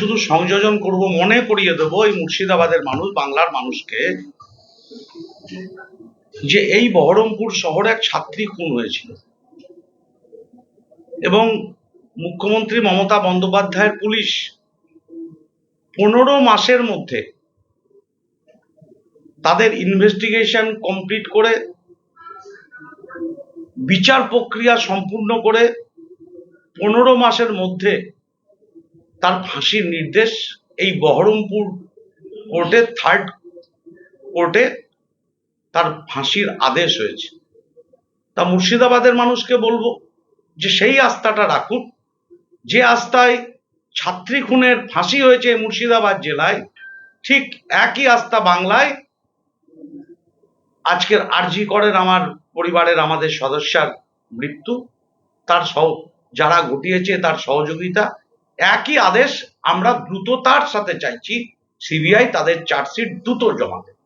শুধু সংযোজন করব, মনে করিয়ে দেবো এই মুর্শিদাবাদের মানুষ, বাংলার মানুষকে, যে এই বহরমপুর শহরে এক ছাত্রী খুন হয়েছিল। এবং মুখ্যমন্ত্রী মমতা বন্দ্যোপাধ্যায়ের পুলিশ পনেরো মাসের মধ্যে তাদের ইনভেস্টিগেশন কমপ্লিট করে, বিচার প্রক্রিয়া সম্পূর্ণ করে পনেরো মাসের মধ্যে তার ফাঁসির নির্দেশ এই বহরমপুর কোর্টে থার্ড কোর্টে তার ফাঁসির আদেশ হয়েছে। তা মুর্শিদাবাদের মানুষকে বলব যে সেই আস্থাটা রাখুন। যে আস্থায় ছাত্রী খুনের ফাঁসি হয়েছে মুর্শিদাবাদ জেলায়, ঠিক একই আস্থা বাংলায় আজকের আরজি করেন আমার পরিবারের আমাদের সদস্যার মৃত্যু। তার সহ যারা ঘটিয়েছে তার সহযোগিতা একই আদেশ আমরা দ্রুততার সাথে চাইছি সিবিআই তাদের চার্জশিট দ্রুত জমা দেবে।